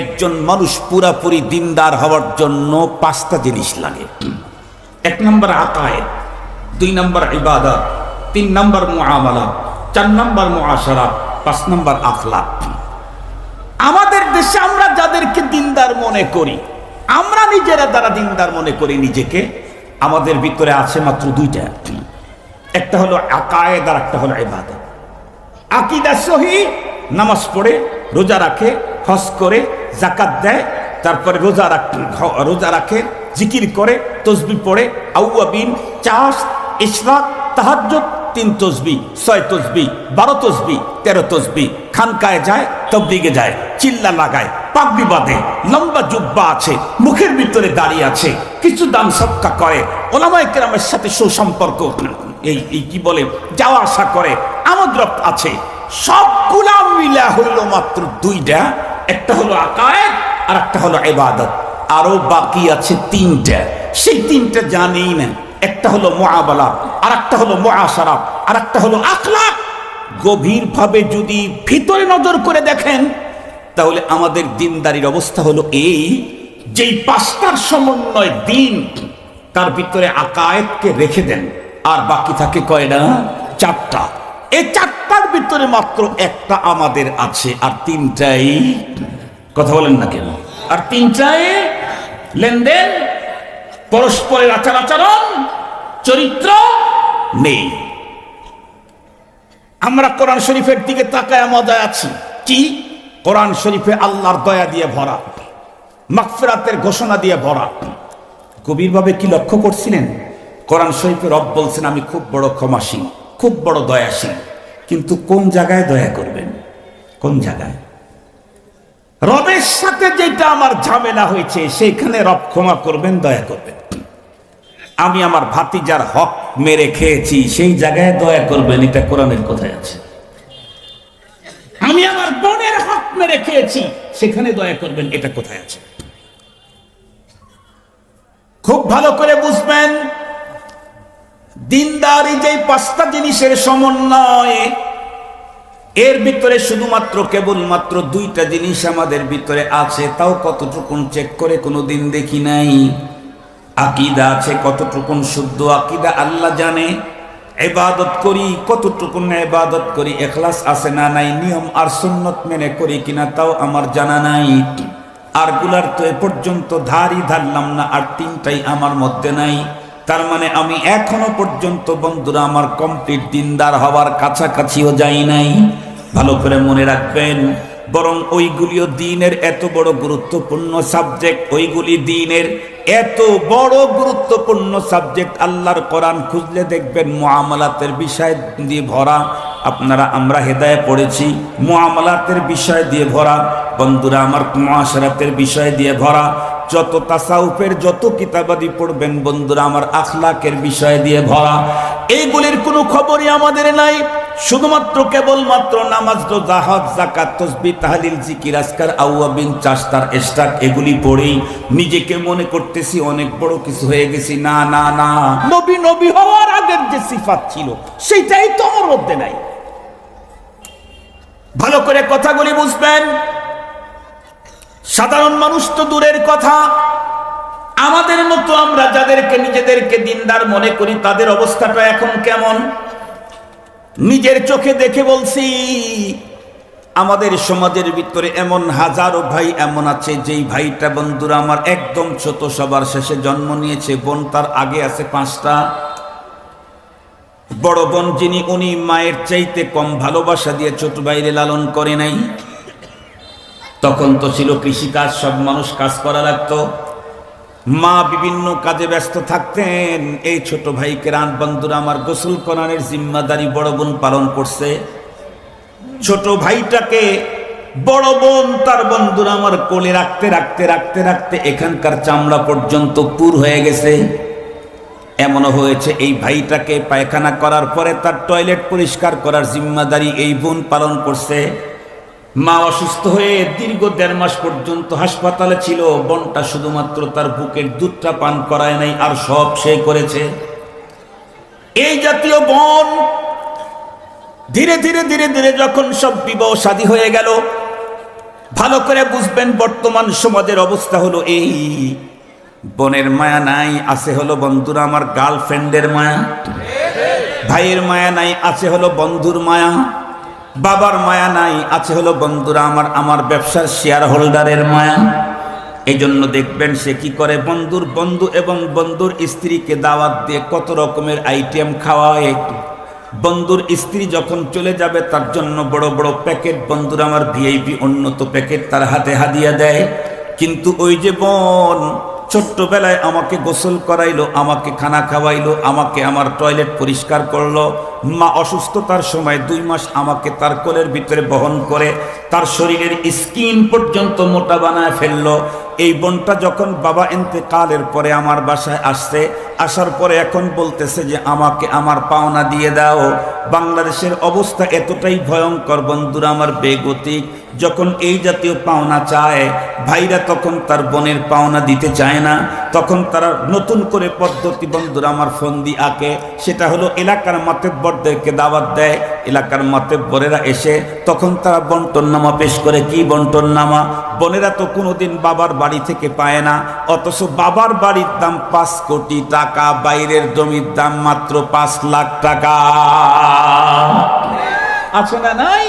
একজন মানুষ পুরাপুরি দিনদার হওয়ার জন্য পাঁচটা জিনিস লাগে। এক নম্বর আকায়েদ, দুই নম্বর ইবাদত, তিন নম্বর মুআমালা, চার নম্বর মুআশারা, পাঁচ নম্বর আখলাক। আমাদের দেশে আমরা যাদেরকে দিনদার মনে করি, আমরা নিজেরা দ্বারা দিনদার মনে করি নিজেকে, আমাদের ভিতরে আছে মাত্র দুইটা। একটা হলো আকায়েদ আর একটা হলো ইবাদত। আকিদা সহি, নামাজ পড়ে, রোজা রাখে, হজ করে জাকাত দেয়, তারপরে রোজা রাখ রোজা রাখে, জিকির করে, তসবি পড়ে, আউয়াবিন চাষ ইশরাক, তাহাজ্জুদ, তিন তসবি, ছয় তসবি, বারো তসবি, তেরো তসবি, খানকায় যায়, তবলিগে যায়, চিল্লা লাগায় পাগড়ি বাঁধে লম্বা জুব্বা আছে, মুখের ভিতরে দাঁড়িয়ে আছে, কিছু দান সৎকা করে, ওলামায় কেরামের সাথে সুসম্পর্ক, এই এই কি বলে, যাওয়া আসা করে, আমদ রপ্ত আছে, সবগুলা মিলা হইল মাত্র দুইটা একটা হলো আকায়েদ আর একটা হলো ইবাদত। আরও বাকি আছে তিনটা। সেই তিনটা জানেই না, একটা হলো মুআবালা আর একটা হলো মুআশারা আর একটা হলো আখলাক। গভীরভাবে যদি ভিতরে নজর করে দেখেন, তাহলে আমাদের দিনদারির অবস্থা হলো এই যেই পাঁচটার সমন্বয় দিন, তার ভিতরে আকায়েতকে রেখে দেন। আর বাকি থাকে কয়টা? চারটা। এই চারটার ভিতরে মাত্র একটা আমাদের আছে, আর তিনটাই কথা বলেন না কেন? আর তিনটাই লেনদেন, পরস্পরের আচার আচরণ, চরিত্র নেই। আমরা কোরআন শরীফের দিকে তাকায় মজায় আছি। কি? কোরআন শরীফে আল্লাহর দয়া দিয়ে ভরা, মাগফিরাতের ঘোষণা দিয়ে ভরা। গভীরভাবে কি লক্ষ্য করছিলেন? কোরআন শরীফে রব বলছেন, আমি খুব বড় ক্ষমাসীন। খুব বড় দয়াসীন কিন্তু কোন জায়গায় দয়া করবেন? কোন জায়গায়? রবের সাথে যেটা আমার ঝামেলা হয়েছে, সেইখানে রব ক্ষমা করবেন, দয়া করবেন। আমি আমার ভাতিজার হক মেরে খেয়েছি, সেই জায়গায় দয়া করবেন, এটা কোরআনের কথায় আছে। আমি আমার বোনের হক মেরে খেয়েছি, সেখানে দয়া করবেন, এটা কোথায় আছে? খুব ভালো করে বুঝবেন দিনদারি যে পাঁচটা জিনিসের সমন্বয়, এর ভিতরে শুধুমাত্র কেবলমাত্র দুইটা জিনিস আমাদের ভিতরে আছে, তাও কতটুকুন চেক করে কোনো দিন দেখি নাই। আকিদা আছে কতটুকুন শুদ্ধ, আকিদা আল্লাহ জানে। এবাদত করি, কতটুকুন এবাদত করি এখলাস আছে না নাই, নিয়ম আর সুন্নত মেনে করি কিনা তাও আমার জানা নাই। আরগুলার তো এ পর্যন্ত ধারই ধারলাম না, আর তিনটাই আমার মধ্যে নাই। তার মানে আমি এখনও পর্যন্ত বন্ধুরা আমার কমপ্লিট দিনদার হওয়ার কাছাকাছিও যাই নাই। ভালো করে মনে রাখবেন, বরং ওইগুলিও দিনের এত বড় গুরুত্বপূর্ণ সাবজেক্ট ওইগুলি দিনের এত বড় গুরুত্বপূর্ণ সাবজেক্ট আল্লাহর কোরআন খুঁজলে দেখবেন মুআমালাতের বিষয় দিয়ে ভরা। আপনারা, আমরা হেদায় পড়েছি, মুআমালাতের বিষয় দিয়ে ভরা। বন্ধুরা, আমার মুআশারাতের বিষয় দিয়ে ভরা। যত তাসাউফের যত কিতাবাদি পড়বেন বন্ধুরা, আমার আখলাকের বিষয় দিয়ে ভরা। এইগুলির কোনো খবরই আমাদের নাই। শুধুমাত্র কেবলমাত্র নামাজ, রোজা, হজ জাকাত তসবি, তাহলিল, জিকির, আজকার আউয়াবিন চাস্তার এস্টাক এগুলি পড়েই নিজেকে মনে করতেছি অনেক বড় কিছু হয়ে গেছি। না না না। নবী নবী হওয়ার আগের যে সিফাত ছিল সেটাই তো আমার মধ্যে নাই। ভালো করে কথাগুলি বুঝবেন। সাধারণ মানুষ তো দূরের কথা। আমাদের মতো আমরা যাদেরকে নিজেদেরকে দিনদার মনে করি, তাদের অবস্থাটা এখন কেমন? নিজের চোখে দেখে বলছি, আমাদের সমাজের ভিতরে এমন হাজারো ভাই এমন আছে, যেই ভাইটা বন্ধুরা আমার একদম ছোট, সবার শেষে জন্ম নিয়েছে, বোন তার আগে আছে পাঁচটা। বড় বোন যিনি, উনি মায়ের চাইতে কম ভালোবাসা দিয়ে ছোট বাইরে লালন করে নাই। তখন তো ছিল কৃষিকাজ, সব মানুষ কাজ করা লাগতো। মা বিভিন্ন কাজে ব্যস্ত থাকতেন। এই ছোট ভাইকে রান বন্ধুরা আমার গোসল করানোর জিম্মাদারি বড় বোন পালন করছে। ছোট ভাইটাকে বড় বোন, তার বন্ধুরা আমার কোলে রাখতে রাখতে রাখতে রাখতে এখানকার চামড়া পর্যন্ত পুর হয়ে গেছে। এমনও হয়েছে, এই ভাইটাকে পায়খানা করার পরে তার টয়লেট পরিষ্কার করার জিম্মাদারি এই বোন পালন করছে। মা অসুস্থ হয়ে দীর্ঘ দেড় মাস পর্যন্ত হাসপাতালে ছিল। বনটা শুধুমাত্র তার বুকের দুধটা পান করায় নাই, আর সব সে করেছে। এই জাতীয় বন ধীরে ধীরে ধীরে ধীরে যখন সব বিবাহ শাদী হয়ে গেল, ভালো করে বুঝবেন বর্তমান সমাজের অবস্থা হলো এই। বোনের মায়া নাই, আছে হলো বন্ধুরা আমার গার্লফ্রেন্ডের মায়া। ভাইয়ের মায়া নাই, আছে হলো বন্ধুর মায়া। বাবার মায়া নাই, আছে হলো বন্ধুরা আমার আমার ব্যবসার শেয়ার হোল্ডারের মায়া। এই জন্য দেখবেন সে কি করে, বন্ধুর বন্ধু এবং বন্ধুর স্ত্রীকে দাওয়াত দিয়ে কত রকমের আইটেম খাওয়ায়। বন্ধুর স্ত্রী যখন চলে যাবে, তার জন্য বড় বড় প্যাকেট বন্ধুর আমার ভিআইপি উন্নত প্যাকেট তার হাতে হাদিয়া দেয়। কিন্তু ওই যে বোন, ছোট্টবেলায় আমাকে গোসল করাইলো, আমাকে খানা খাওয়াইলো, আমাকে আমার টয়লেট পরিষ্কার করল মা অসুস্থতার সময় দুই মাস আমাকে তার কোলের ভিতরে বহন করে তার শরীরের স্কিন পর্যন্ত মোটা বানায় ফেলল। এই বোনটা যখন বাবা এতেকালের পরে আমার বাসায় আসছে, আসার পরে এখন বলতেছে যে আমাকে আমার পাওনা দিয়ে দাও। বাংলাদেশের অবস্থা এতটাই ভয়ঙ্কর বন্ধুরা, আমার বেগতিক। যখন এই জাতীয় পাওনা চায়, ভাইরা তখন তার বোনের পাওনা দিতে চায় না। তখন তারা নতুন করে পদ্ধতি বন্ধুরা আমার ফন্দি আঁকে। সেটা হলো এলাকার মাতেব্বরদেরকে দাওয়াত দেয়। এলাকার মাতেব্বরেরা এসে তখন তারা বন্টন নামা পেশ করে। কি বন্টন নামা বোনেরা তো কোনোদিন বাবার বাড়ি থেকে পায় না। অথচ বাবার বাড়ির দাম পাঁচ কোটি টাকা, বাইরের জমির দাম মাত্র পাঁচ লাখ টাকা। আছে না নাই?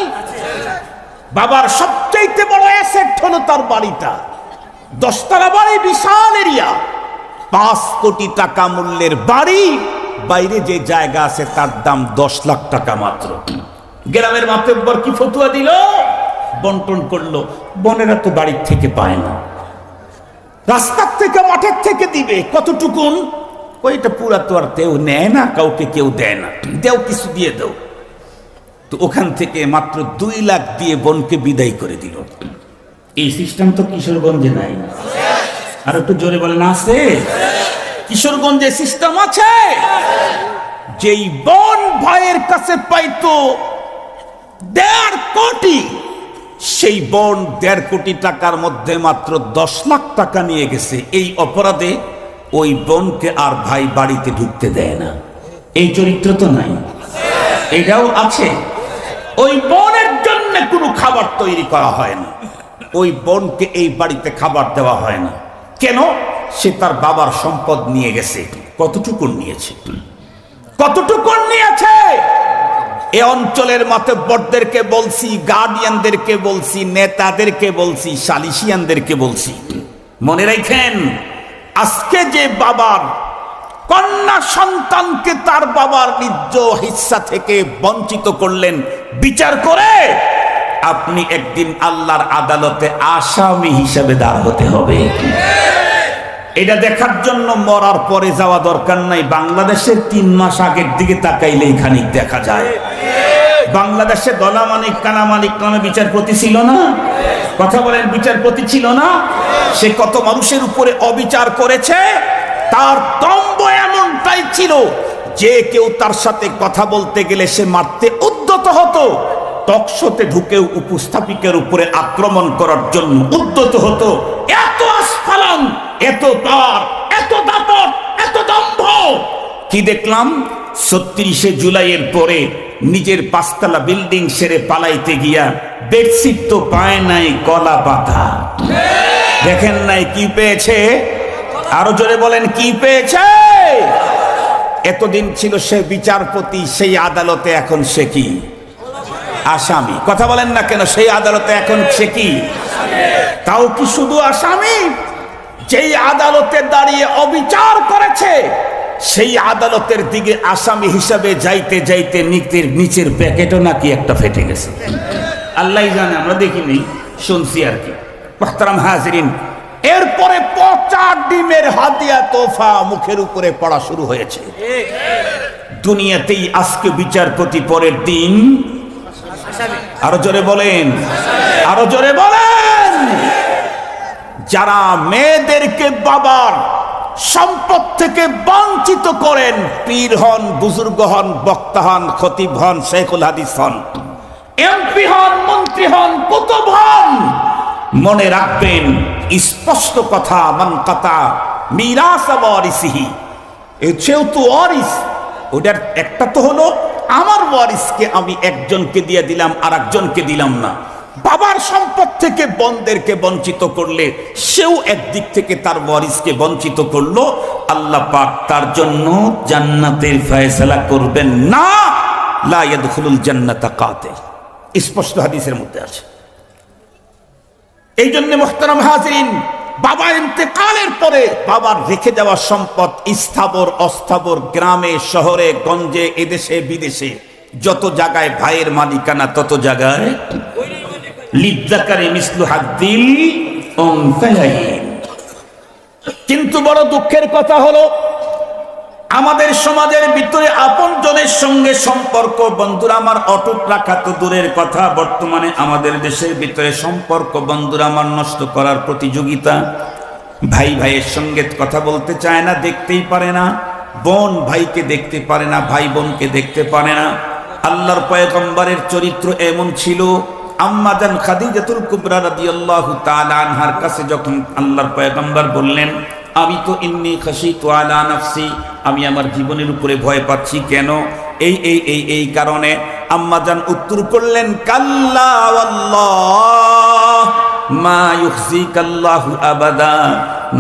বাবার সবচাইতে বড় অ্যাসেট হলো তার বাড়িটা। দশতলা বাড়ি, বিশাল এরিয়া পাঁচ কোটি টাকা মূল্যের বাড়ি। বাইরে যে জায়গা আছে, তার দাম দশ লাখ টাকা মাত্র। গ্রামের মাতব্বর কি ফতুয়া দিল? বন্টন করল। বনেরা তো বাড়ির থেকে পায় না। রাস্তার থেকে, মাঠের থেকে দিবে। কতটুকুন? ওইটা পুরা তো আর কেউ নেয় না, কাউকে কেউ দেয় না। দেও কিছু দিয়ে দেও। তো ওখান থেকে মাত্র দুই লাখ দিয়ে বোনকে বিদায় করে দিল। এই সিস্টেম তো কিশোরগঞ্জে নাই। আর একটু জোরে বলেন, আছে? কিশোরগঞ্জে সিস্টেম আছে? যেই বোন ভাইয়ের কাছে পাইতো দেড় কোটি, সেই বোন দেড় কোটি টাকার মধ্যে মাত্র দশ লাখ টাকা নিয়ে গেছে। এই অপরাধে ওই বোনকে আর ভাই বাড়িতে ঢুকতে দেয় না। এই চরিত্র তো নাই। এটাও আছে। ওই বোনের জন্য কোনো খাবার তৈরি করা হয় না। ওই বোনকে এই বাড়িতে খাবার দেওয়া হয় না। কেন? সে তার বাবার সম্পদ নিয়ে গেছে। কতটুকু নিয়েছে? কতটুকু নিয়েছে? এ অঞ্চলের মাতব্বরদেরকে বলছি গার্ডিয়ানদেরকে বলছি, নেতাদেরকে বলছি সালিশিয়ানদেরকে বলছি। মনে রাখেন, আজকে যে বাবার কন্যা সন্তানকে তার বাবার নিজ হিস্সা থেকে বঞ্চিত করলেন, বিচার করে আপনি একদিন আল্লাহর আদালতে আসামি হিসাবে দাঁড় হতে হবে। এটা দেখার জন্য মরার পরে যাওয়া দরকার নাই। বাংলাদেশের তিন মাস আগের দিকে তাকাইলে খানিক দেখা যায়। বাংলাদেশে কানা মানিক নামে বিচারপতি ছিল না? কথা বলেন, বিচারপতি ছিল না? সে কত মানুষের উপরে অবিচার করেছে? তার দম্ব এমনটাই ছিল যে কেউ তার সাথে কথা বলতে গেলে সে মারতে উদ্যত হতো। টকশোতে ঢুকেও উপস্থাপিকের উপরে আক্রমণ করার জন্য উদ্যত হতো। এত আস্ফালন এত তার, এত দাপট এত দম্ভ। কি দেখলাম? ছত্রিশে জুলাইয়ের পরে নিজের পাঁচতলা বিল্ডিং সেরে পালাইতে গিয়া বেডশিট তো পায় নাই, গলা বাঁধা। দেখেন নাই কি পেয়েছে? আরও জোরে বলেন, কি পেয়েছে? এতদিন ছিল সে বিচারপতি, সেই আদালতে এখন সে কি? আসামি। কথা বলেন না কেন, সেই আদালতে এখন সে কি? তাও কি শুধু আসামি? যেই আদালতে দাঁড়িয়ে অবিচার করেছে, সেই আদালতের দিকে আসামি হিসাবে যাইতে যাইতে নিচের নিচের প্যাকেটও নাকি একটা ফেটে গেছে। আল্লাহ জানে, আমরা দেখিনি, শুনছি আর কি। হাজরিন, এরপরে ডিমের হাতিয়া তোফা মুখের উপরে পড়া শুরু হয়েছে। দুনিয়াতেই আজকে বিচারপতি পরের দিন। আরও জোরে বলেন, আরও জোরে বলেন। যারা মেয়েদেরকে বাবার সম্পদ থেকে বঞ্চিত করেন, পীর হন, বুজুর্গ হন, বক্তা হন, খতিব হন, শেখুল হাদিস হন, এমপি হন, মন্ত্রী হন, কুতুব হন, মনে রাখবেন, স্পষ্ট কথা, মান কথা মিরাস ওয়ারিসিহি। যেহেতু ওয়ারিস, ওটার একটা তো হলো, আমার ওয়ারিসকে আমি একজনকে দিয়ে দিলাম আর একজনকে দিলাম না। বাবার সম্পদ থেকে বনদেরকে বঞ্চিত করলে, সেও একদিক থেকে তার ওয়ারিসকে বঞ্চিত করল। আল্লাহ পাক তার জন্য জান্নাতের ফয়সালা করবেন না। লা ইয়াদখুলুল জান্নাতা কাতে স্পষ্ট হাদিসের মধ্যে আছে। এই জন্য মোহতারাম হাজরিন, বাবা ইন্তেকালের পরে বাবার রেখে যাওয়া সম্পদ স্থাবর, অস্থাবর গ্রামে, শহরে, গঞ্জে, এদেশে, বিদেশে, যত জায়গায় ভাইয়ের মালিকানা তত জায়গায় কিন্তু বড় দুঃখের কথা হলো, আমাদের সমাজের ভিতরে আপনজনের সঙ্গে সম্পর্ক, বন্ধুরা আমার অটুট রাখা তো দূরের কথা, বর্তমানে আমাদের দেশের ভিতরে সম্পর্ক, বন্ধুরা আমার নষ্ট করার প্রতিযোগিতা, ভাই ভাইয়ের সঙ্গে কথা বলতে চায় না, দেখতেই পারে না, বোন ভাইকে দেখতে পারে না, ভাই বোনকে দেখতে পারে না। আল্লাহর পয়গম্বরের চরিত্র এমন ছিল আম্মাজান খাদিজাতুল কুবরা রাদিয়াল্লাহু তাআলা আনহার কাছে যখন আল্লাহর পয়গম্বর বললেন, আমি তো ইন্নি খাশিতু আলা নাফসি, আমি আমার জীবনের উপরে ভয় পাচ্ছি কেন? এই এই এই এই কারণে আম্মাজান উত্তর করলেন, কাল্লা ওয়াল্লাহ, মা ইউখজিকাল্লাহু আবাদা।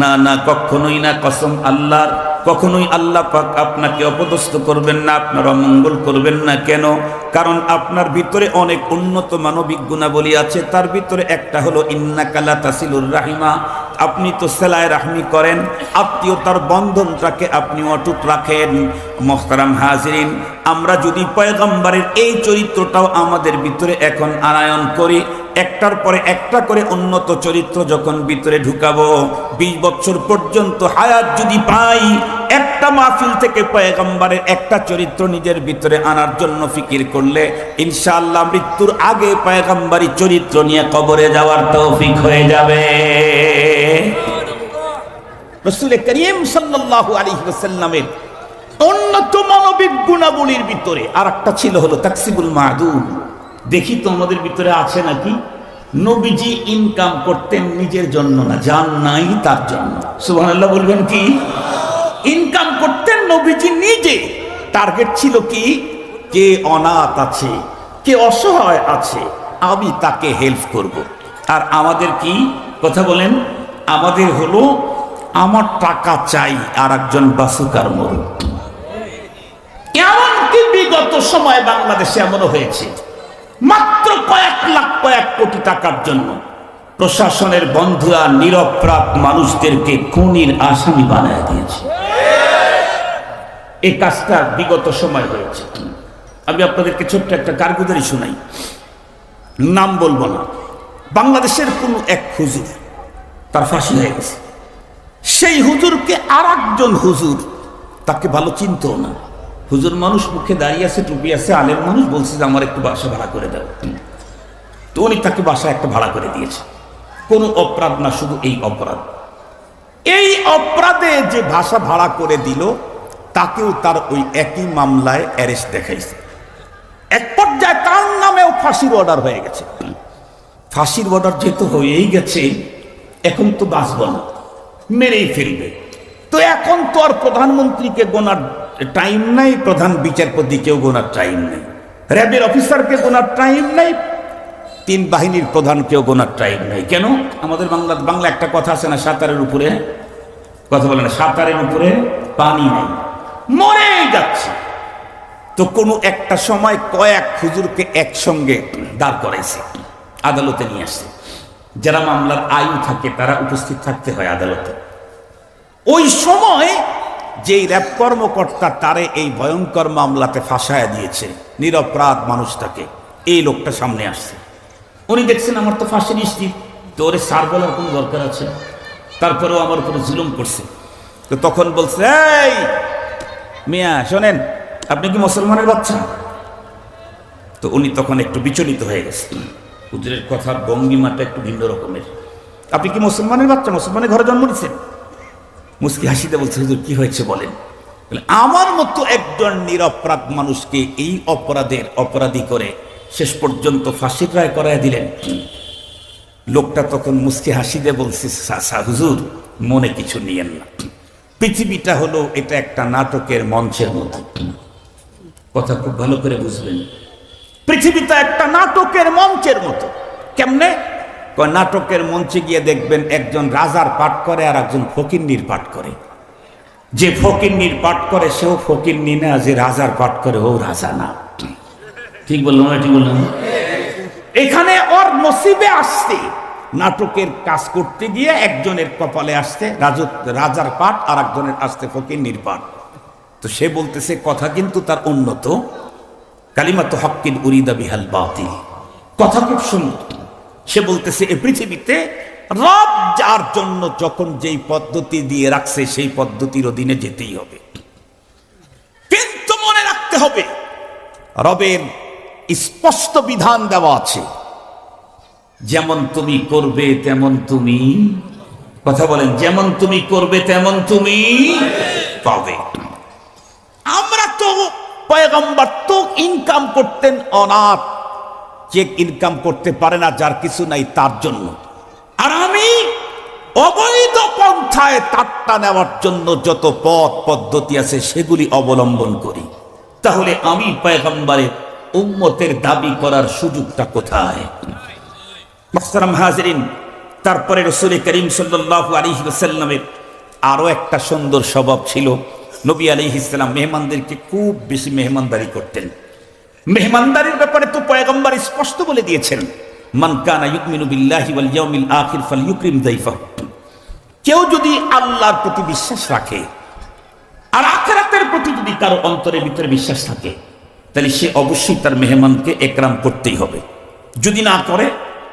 না না, কখনোই না, কসম আল্লাহর। কখনোই আল্লাহ পাক আপনাকে অপদস্থ করবেন না, আপনার অমঙ্গল করবেন না। কেন? কারণ আপনার ভিতরে অনেক উন্নত মানবিক গুণাবলী আছে। তার ভিতরে একটা হলো ইন্নাকালা তাসিলুর রাহিমা। আপনি তো সেলায় রাহমি করেন আত্মীয়তার বন্ধনটাকে আপনি অটুট রাখেন। মোহতারাম হাজিরিন, আমরা যদি পয়গম্বরের এই চরিত্রটাও আমাদের ভিতরে এখন আনায়ন করি, একটার পরে একটা করে উন্নত চরিত্র যখন ভিতরে ঢুকাবো, বিশ বছর পর্যন্ত হায়াত যদি পাই একটা মাহফিল থেকে পয়গম্বরের একটা চরিত্র নিজের ভিতরে আনার জন্য ফিকির করলে ইনশাআল্লাহ মৃত্যুর আগে পয়গম্বরী চরিত্র নিয়ে কবরে যাওয়ার তৌফিক হয়ে যাবে। রসুল করিম সাল্লাল্লাহু আলাইহি ওয়াসাল্লামের উন্নত মানবিক গুণাবলীর ভিতরে আর একটা ছিল হলো তাকসিবুল মাদুদ দেখি তো আমাদের ভিতরে আছে নাকি? নবীজি ইনকাম করতেন নিজের জন্য না জান নাই তার জন্য। সুবহানাল্লাহ বলবেন কি? ইনকাম করতেন নবীজি নিজে। টার্গেট ছিল কি? কে অনাথ আছে, কে অসহায় আছে, আমি তাকে হেল্প করব। আর আমাদের কি? কথা বলেন, আমাদের হলো, আমার টাকা চাই আর একজন বাসুকার মরু এমনকি বিগত সময় বাংলাদেশে এমনও হয়েছে। মাত্র কয়েক লাখ কয়েক কোটি টাকার জন্য প্রশাসনের বন্ধুরা নিরপরাধ মানুষদেরকে খুনির আসামি বানায় দিয়েছে। এই কাজটা বিগত সময় হয়েছে। আমি আপনাদেরকে ছোট্ট একটা কারগুজারি শোনাই। নাম বলব না। বাংলাদেশের কোনো এক হুজুর, তার ফাঁসি হয়ে গেছে। সেই হুজুরকে আর একজন হুজুর, তাকে ভালো চিনতো না। হুজুর মানুষ মুখে দাঁড়িয়ে আছে, টুপি আছে আলের মানুষ বলছে যে, আমার একটু বাসা ভাড়া করে দাও। তো উনি তাকে বাসা একটা ভাড়া করে দিয়েছে। কোনো অপরাধ না, শুধু এই অপরাধ। এই অপরাধে যে ভাষা ভাড়া করে দিল তাকেও তার ওই একই মামলায় অ্যারেস্ট দেখাইছে। এক পর্যায়ে তার নামেও ফাঁসির অর্ডার হয়ে গেছে। ফাঁসির অর্ডার যেহেতু হয়েই গেছে, এখন তো বাঁচব না, মেরেই ফেলবে। তো এখন তো আর প্রধানমন্ত্রীকে গোনার টাইম নাই, প্রধান বিচারপতিকেও গোনার টাইম নেই। র্যাবের অফিসারকে গোনার টাইম নেই, তিন বাহিনীর প্রধানকেও গোনার টাইম নেই। কেন? আমাদের বাংলা বাংলা একটা কথা আছে না, সাঁতারের উপরে। কথা বলে না, সাঁতারের উপরে পানি নেই। মরেই যাচ্ছে। তো কোনো একটা সময় কয়েক হুজুরকে একসঙ্গে দাঁড় করাইছে, আদালতে নিয়ে আসছে। যারা মামলার আয়ু থাকে, তারা উপস্থিত থাকতে হয় আদালতে। ওই সময় যেই র্যাব কর্মকর্তা তারে এই ভয়ঙ্কর মামলাতে ফাঁসায় দিয়েছে, নিরপরাধ মানুষটাকে, এই লোকটা সামনে আসছে। উনি দেখছেন, আমার তো ফাঁসি নিশ্চিত। তো ওরে সার বলার কোনো দরকার আছে? তারপরেও আমার উপরে জুলুম করছে। তো তখন বলছে, এই মিয়া শোনেন আপনি কি মুসলমানের বাচ্চা? তো উনি তখন একটু বিচলিত হয়ে গেছে। হুজুরের কথার ভঙ্গিমাটা একটু ভিন্ন রকমের। আপনি কি মুসলমানের বাচ্চা? মুসলমানের ঘরে জন্ম নিচ্ছেন মুসকি হাসিতে বলছে হুজুর কি হয়েছে বলেন? বলে, আমার মতো একজন নিরপরাধ মানুষকে এই অপরাধের অপরাধী করে শেষ পর্যন্ত ফাঁসির রায় করায় দিলেন। লোকটা তখন মুস্কি হাসিতে বলছে "সা- সা- হুজুর মনে কিছু নিয়েন না। পৃথিবীটা হলো এটা একটা নাটকের মঞ্চের মতো। কথা খুব ভালো করে বুঝবেন পৃথিবীটা একটা নাটকের মঞ্চের মতো। কেমনে? নাটকের মঞ্চে গিয়ে দেখবেন একজন রাজার পাঠ করে আর একজন ফকিন্নির পাঠ করে। যে ফকিন্নির পাঠ করে, সেও ফকিন্নি না, যে রাজার পাঠ করে, ও রাজা না। ঠিক বললাম ঠিক বললাম এখানে ওর নসিবে আসছে। নাটকের কাজ করতে গিয়ে একজনের কপালে আসতে রাজ- রাজার পাঠ আর একজনের আসতে ফকিন্নির পাঠ তো সে বলতেছে, কথা কিন্তু তার উন্নত। কালিমা তো হকিন উরিদা বিহাল বাতিল। কথা খুব সুন্দর। সে বলতেছে, এ পৃথিবীতে রব যার জন্য যখন যেই পদ্ধতি দিয়ে রাখছে, সেই পদ্ধতির অধীনে যেতেই হবে। কিন্তু মনে রাখতে হবে, রবের স্পষ্ট বিধান দেওয়া আছে। যেমন তুমি করবে তেমন তুমি, কথা বলেন, যেমন তুমি করবে তেমন তুমি পাবে। আমরা তো পয়গম্বর তো ইনকাম করতেন অনাথ চেক ইনকাম করতে পারে না, যার কিছু নাই তার জন্য। আর আমি অবৈধ পন্থায় তাট্টা নেওয়ার জন্য যত পথ পদ্ধতি আছে সেগুলি অবলম্বন করি। তাহলে আমি পয়গম্বরের উম্মতের দাবি করার সুযোগটা কোথায়? হাজরিন তারপরে রসুল করিম সাল্লাহ আলী সাল্লামের আরও একটা সুন্দর স্বভাব ছিল। নবী আলী মেহমানদেরকে খুব বেশি মেহমানদারি করতেন। মেহমানদারির ব্যাপারে তো পয়গম্বর স্পষ্ট বলে দিয়েছেন, মান কানা ইউমিনু বিল্লাহি ওয়াল ইয়াউমিল আখির ফালইউকরিম যায়ফাহু কেউ যদি আল্লাহর প্রতি বিশ্বাস রাখে, আর আখেরাতের প্রতি যদি কারও অন্তরের ভিতরে বিশ্বাস থাকে, তাহলে সে অবশ্যই তার মেহমানকে একরাম করতেই হবে। যদি না করে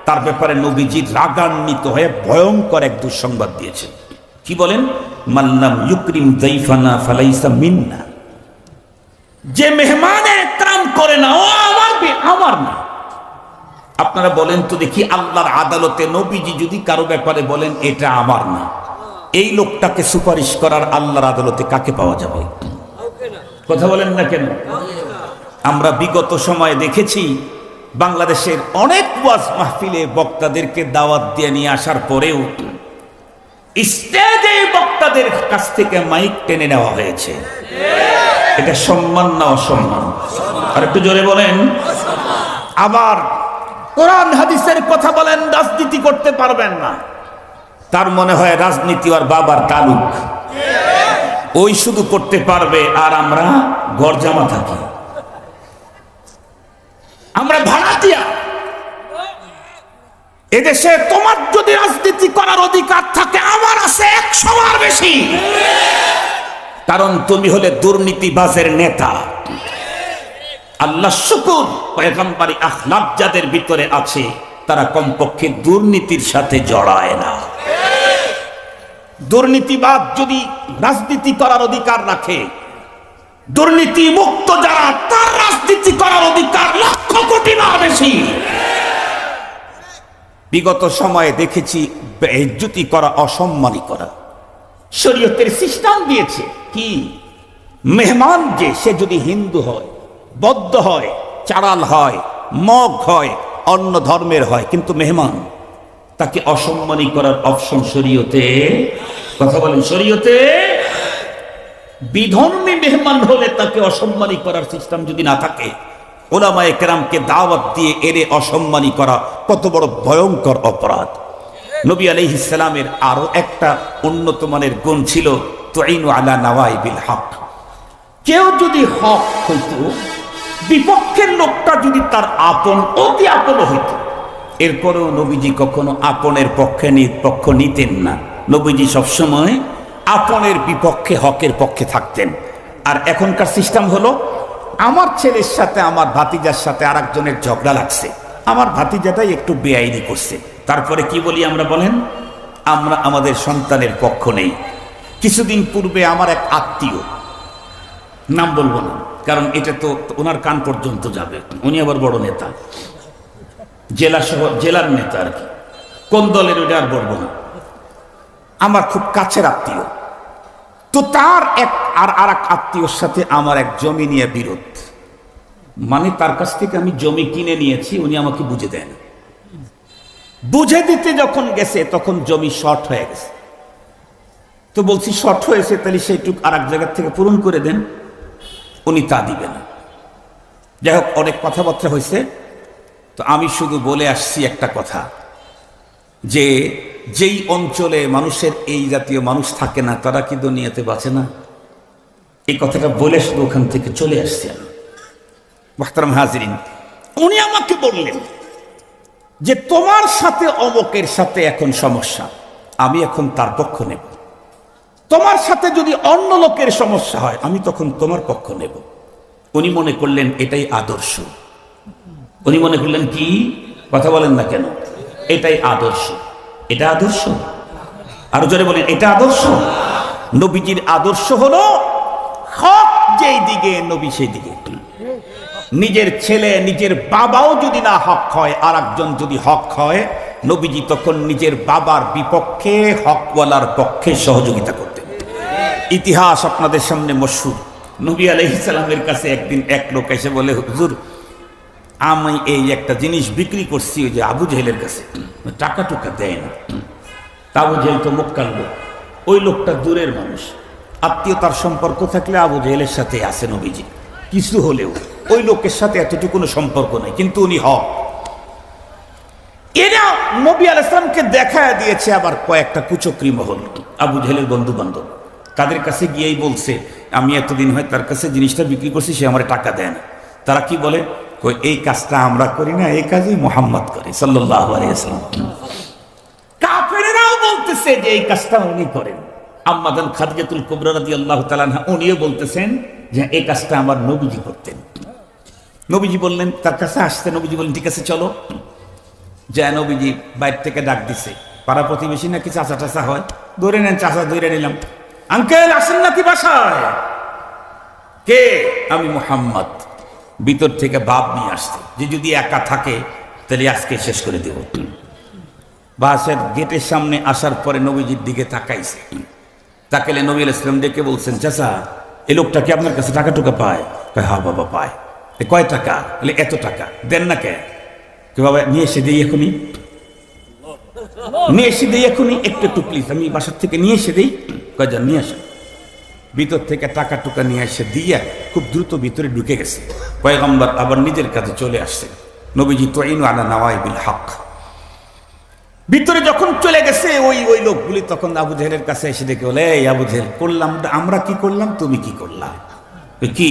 তার ব্যাপারে নবীজি রাগান্বিত হয়ে ভয়ঙ্কর এক দুঃসংবাদ দিয়েছেন। কি বলেন? মাল্লাম ইউকরিম দাইফানা ফালাইসা মিন্না। যে মেহমানের একরাম করে না ও আমার আমার না। আপনারা বলেন তো দেখি আল্লাহর আদালতে নবীজি যদি কারও ব্যাপারে বলেন এটা আমার না। এই লোকটাকে সুপারিশ করার আল্লাহর আদালতে কাকে পাওয়া যাবে? কথা বলেন না কেন? আমরা বিগত সময়ে দেখেছি বাংলাদেশের অনেক ওয়াজ মাহফিলে বক্তাদেরকে দাওয়াত দিয়ে নিয়ে আসার পরেও স্টেজে বক্তাদের কাছ থেকে মাইক টেনে নেওয়া হয়েছে। এটা সম্মান না অসম্মান? আর একটু জোরে বলেন। আবার কোরআন হাদিসের কথা বলেন, রাজনীতি করতে পারবেন না। তার মনে হয় রাজনীতি আর বাবার তালুক। ওই শুধু করতে পারবে আর আমরা গরজামা থাকি। আমরা ভাড়াটিয়া এদেশে তোমার যদি রাজনীতি করার অধিকার থাকে, আমার আছে একশো বার বেশি। কারণ তুমি হলে দুর্নীতিবাজের নেতা। আল্লাহ শুকুর, পয়গম্বরী আখলাক যাদের ভিতরে আছে, তারা কমপক্ষে দুর্নীতির সাথে জড়ায় না। দুর্নীতিবাদ যদি রাজনীতি করার অধিকার রাখে দুর্নীতি মুক্ত যারা, তার রাজনীতি করার অধিকার লক্ষ কোটি না বেশি। বিগত সময়ে দেখেছি বেজ্জুতি করা অসম্মানী করা। শরীয়তের সিস্টেম দিয়েছে কি? মেহমান যে সে যদি হিন্দু হয় বৌদ্ধ হয় চারাল হয় মগ হয় অন্য ধর্মের হয় কিন্তু মেহমান তাকে অসম্মানী করার অপশন শরীয়তে কথা বলেন শরীয়তে বিধর্মী মেহমান হলে তাকে অসম্মানী করার সিস্টেম যদি না থাকে ওলামায়ে কেরামকে দাওয়াত দিয়ে এরে অসম্মানী করা কত বড় ভয়ঙ্কর অপরাধ। নবী আলাইহিস ইসলামের আরও একটা উন্নত মানের গুণ ছিল তোয়াইনু আলা নাওয়াইবিল হক। কেউ যদি হক হইত, বিপক্ষের লোকটা যদি তার আপন, অতি আপন হইতো, এরপরেও নবীজি কখনো আপনের পক্ষে পক্ষ নিতেন না। নবীজি সবসময় আপনের বিপক্ষে, হকের পক্ষে থাকতেন। আর এখনকার সিস্টেম হলো আমার ছেলের সাথে, আমার ভাতিজার সাথে আর একজনের ঝগড়া লাগছে। আমার ভাতিজাটাই একটু বেআইনি করছে। তারপরে কি বলি আমরা বলেন? আমরা আমাদের সন্তানের পক্ষ নেই। কিছুদিন পূর্বে আমার এক আত্মীয়, নাম বলব না, কারণ এটা তো ওনার কান পর্যন্ত যাবে। উনি আবার বড় নেতা। জেলা সহ, জেলার নেতা আর কি। কোন দলের ওটা আর বলব না। আমার খুব কাছের আত্মীয়। তো তার এক আর আর এক আত্মীয়র সাথে আমার এক জমি নিয়ে বিরোধ। মানে তার কাছ থেকে আমি জমি কিনে নিয়েছি, উনি আমাকে বুঝে দেন বুঝে দিতে যখন গেছে, তখন জমি শর্ট হয়ে গেছে। তো বলছি, শর্ট হয়েছে, তাহলে সেইটুক আর এক জায়গার থেকে পূরণ করে দেন। উনি তা দিবে না। যাই হোক, অনেক কথাবার্তা হয়েছে। তো তো আমি শুধু বলে আসছি একটা কথা। যে যেই অঞ্চলে মানুষের এই জাতীয় মানুষ থাকে না, তারা কি দুনিয়াতে বাঁচে না? এই কথাটা বলে শুধু ওখান থেকে চলে আসছি আমি হাজরিন, উনি আমাকে বললেন যে তোমার সাথে অমকের সাথে এখন সমস্যা, আমি এখন তার পক্ষ নেব। তোমার সাথে যদি অন্য লোকের সমস্যা হয়, আমি তখন তোমার পক্ষ নেব। উনি মনে করলেন এটাই আদর্শ। উনি মনে করলেন কি? কথা বলেন না কেন? এটাই আদর্শ। এটা আদর্শ? আরও জোরে বলেন, এটা আদর্শ? নবীজির আদর্শ হলো হক যেই দিকে, নবী সেই দিকে। নিজের ছেলে, নিজের বাবাও যদি না হক হয় আর একজন যদি হক হয়, নবীজি তখন নিজের বাবার বিপক্ষে হকওয়ালার পক্ষে সহযোগিতা করতেন। ইতিহাস আপনাদের সামনে মশুর নবী আলহিসাল্লামের কাছে একদিন এক লোক এসে বলে, হুজুর আমি এই একটা জিনিস বিক্রি করছি ওই যে আবু জেহেলের কাছে। টাকা টুকা দেয় না। আবু জেহেল তো মক্কার লোক ওই লোকটা দূরের মানুষ। আত্মীয়তার সম্পর্ক থাকলে আবু জেহেলের সাথে আছে নবীজি। কিছু হলেও ওই লোকের সাথে এতটুকু কোনো সম্পর্ক নেই। কিন্তু উনি হক। এরা নবী আল ইসলামকে দেখা দিয়েছে আবার কয়েকটা কুচক্রি মহল। আবু জেহেলের বন্ধু বান্ধব তাদের কাছে গিয়েই বলছে, আমি এতদিন হয় তার কাছে জিনিসটা বিক্রি করছি, সে আমার টাকা দেয় না। তারা কি বলে? কই, এই কাজটা আমরা করি না, এই কাজই মোহাম্মদ করে সাল্লাহ কাফেরেরাও বলতেছে যে এই কাজটা উনি করেন। আম্মাদান খাদিজাতুল কুবরা রাদিয়াল্লাহু তাআলা আনহা, উনিও বলতেছেন যে এই কাজটা আমার নবীজি করতেন। নবীজি বললেন, তার কাছে আসতে নবীজি বললেন, ঠিক আছে, চলো। যে নবীজি বাইর থেকে ডাক দিছে। পাড়া প্রতিবেশী নাকি চাচা টাচা হয়? ধরে নেন, চাচা ধরে নিলাম। আঙ্কেল, আসেন নাকি বাসায়? কে? আমি মোহাম্মদ। ভিতর থেকে বাপ নিয়ে আসছে। যে যদি একা থাকে, তাহলে আজকে শেষ করে দেব। বাসের গেটের সামনে আসার পরে নবীজির দিকে তাকাইছে। তাকাইলে নবী ইসলাম ডেকে বলছেন, চাচা, এই লোকটা কি আপনার কাছে টাকা টুকা পায়? কয় হা বাবা, পায়। এ কয় টাকা? বলে, এত টাকা। দেন না কে? কে বাবা, নিয়ে এসে দিই এখনই। নিয়ে এসে দিই এখনই? একটু একটু প্লিজ আমি বাসার থেকে নিয়ে এসে দিই। কয়, যান, নিয়ে আসেন। ভিতর থেকে টাকা টুকা নিয়ে এসে দিয়ে খুব দ্রুত ভিতরে ঢুকে গেছে। পয়গম্বর আবার নিজের কাছে চলে আসছে। নবীজি তোয়াইনু আলা নওয়াই বিল হক। ভিতরে যখন চলে গেছে, ওই ওই লোকগুলি তখন আবু কাছে এসে দেখে বলে এই আবু করলাম আমরা কি করলাম? তুমি কি করলাম কি?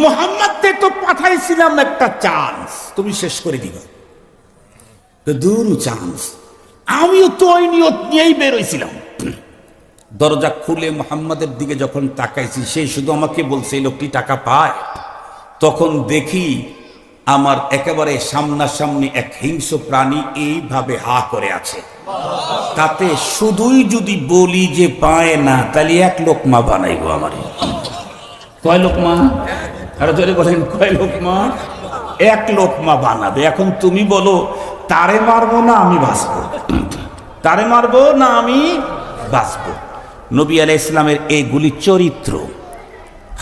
মোহাম্মদকে তো পাঠাইছিলাম একটা চান্স তুমি শেষ করে দিবে। দূর চান্স আমিও তো ওই নিয়ত নিয়েই বেরোইছিলাম দরজা খুলে মোহাম্মদের দিকে যখন তাকাইছি সে শুধু আমাকে বলছে এই লোকটি টাকা পায়? তখন দেখি আমার একেবারে সামনাসামনি এক হিংস্র প্রাণী এইভাবে হা করে আছে। তাতে শুধুই যদি বলি যে পায় না তাহলে এক লোকমা বানাইবো আমার। কয় লোকমা? আরও ধরে বলেন কয় লোকমা? এক লোকমা বানাবে। এখন তুমি বলো তারে মারবো না আমি বাঁচবো? তারে মারবো না আমি বাঁচবো? নবী আলাহ ইসলামের এইগুলি চরিত্র।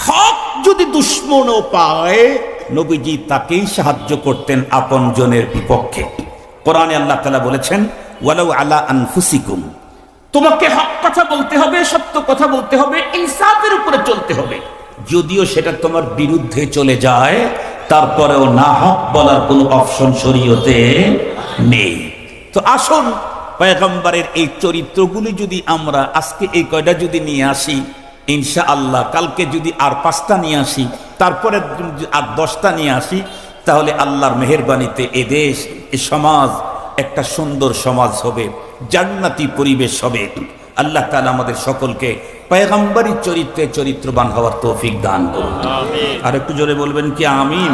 হক যদি দুশ্মনও পায়, নবীজি তাকেই সাহায্য করতেন আপন জনের বিপক্ষে। কোরআনে আল্লাহ তালা বলেছেন, ওয়ালাউ আলা আনফুসিকুম। তোমাকে হক কথা বলতে হবে, সত্য কথা বলতে হবে, ইনসাফের উপরে চলতে হবে। যদিও সেটা তোমার বিরুদ্ধে চলে যায়, তারপরেও না হক বলার কোনো অপশন শরীয়তে নেই। তো আসুন পয়গম্বরের এই চরিত্রগুলি যদি আমরা আজকে এই কয়টা যদি নিয়ে আসি ইনশা আল্লাহ কালকে যদি আর পাঁচটা নিয়ে আসি তারপরে আর দশটা নিয়ে আসি তাহলে আল্লাহর মেহরবানিতে এ দেশ এ সমাজ একটা সুন্দর সমাজ হবে জান্নাতি পরিবেশ হবে। আল্লাহ তালা আমাদের সকলকে পয়গম্বরী চরিত্রে চরিত্রবান হওয়ার তৌফিক দান করুন। আর একটু জোরে বলবেন কি আমিন?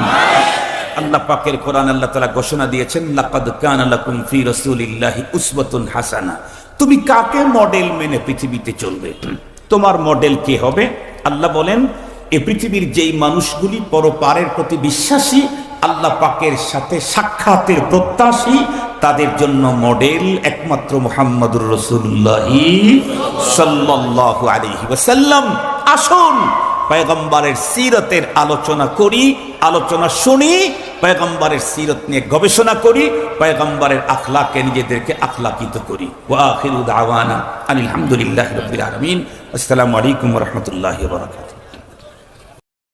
আল্লাহ পাকের কোরআন আল্লাহ তালা ঘোষণা দিয়েছেন, লাকাদ কানা লাকুম ফি রাসূলিল্লাহি উসওয়াতুন হাসানা। তুমি কাকে মডেল মেনে পৃথিবীতে চলবে? তোমার মডেল কে হবে? আল্লাহ বলেন, এ পৃথিবীর যেই মানুষগুলি পরপারের প্রতি বিশ্বাসী, আল্লাহ পাকের সাথে সাক্ষাতের প্রত্যাশী, তাদের জন্য মডেল একমাত্র মোহাম্মদুর রসুল্লাহি সাল্লাল্লাহু আলাইহি ওয়াসাল্লাম। আসুন, পয়গম্বরের সিরতের আলোচনা করি, আলোচনা শুনি পয়গম্বরের সিরত নিয়ে গবেষণা করি, পয়গম্বরের আখলাকে নিজেদেরকে আখলাকিত করি। ওয়া আখিরু দাওয়ানা আনিল হামদুলিল্লাহি রাব্বিল আলামিন। আসসালামু আলাইকুম রহমতুল্লাহ বারাকাতুহু।